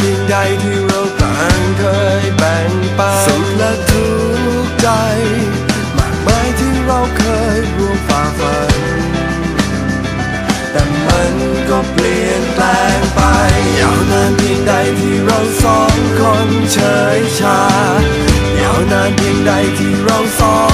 มีใดที่เราต่างเคยแบ่งปันสุขและทุกใจ มากมายที่เราเคยร่วมฝ่าฟัน แต่มันก็เปลี่ยนแปลงไป ยาวนานเพียงใดที่เราสองคนเฉยชายาวนานเพียงใดที่เราสอง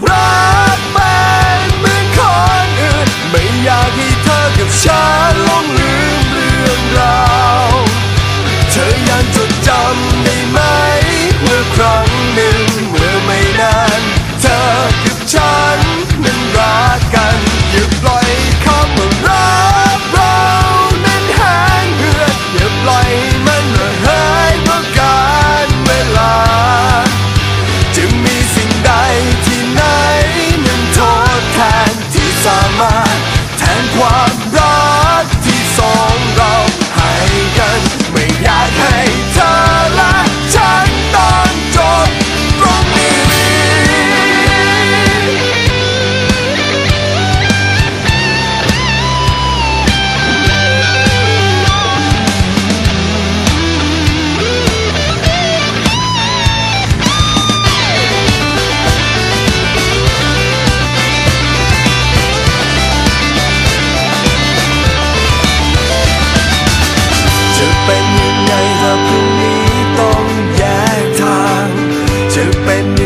run. open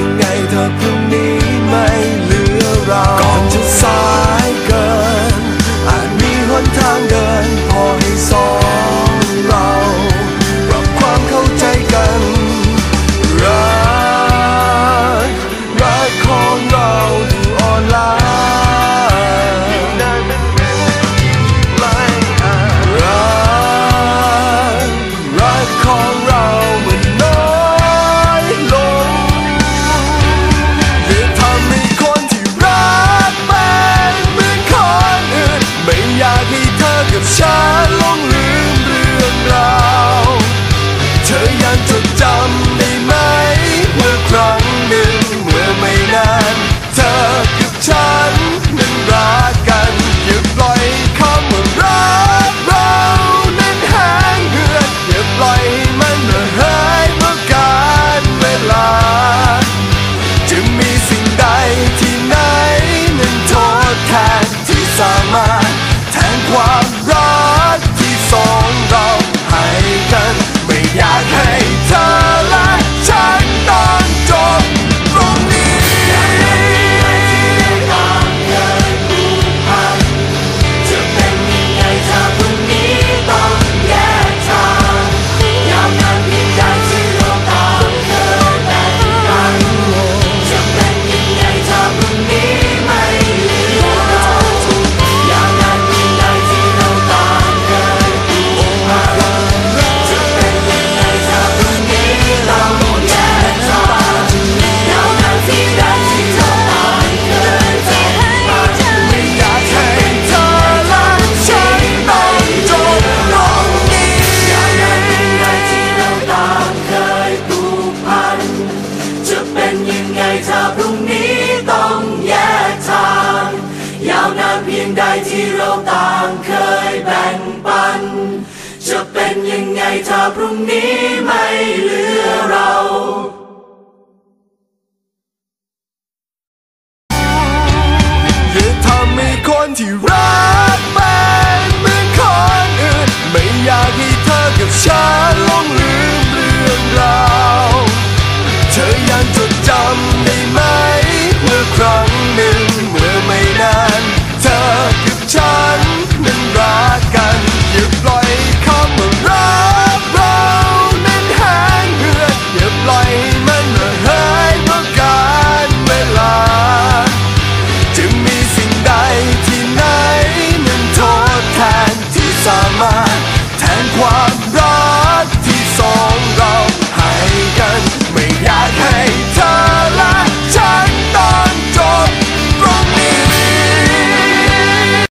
เพียงใดที่เราต่างเคยแบ่งปัน จะเป็นยังไงถ้าพรุ่งนี้ไม่เหลือเรา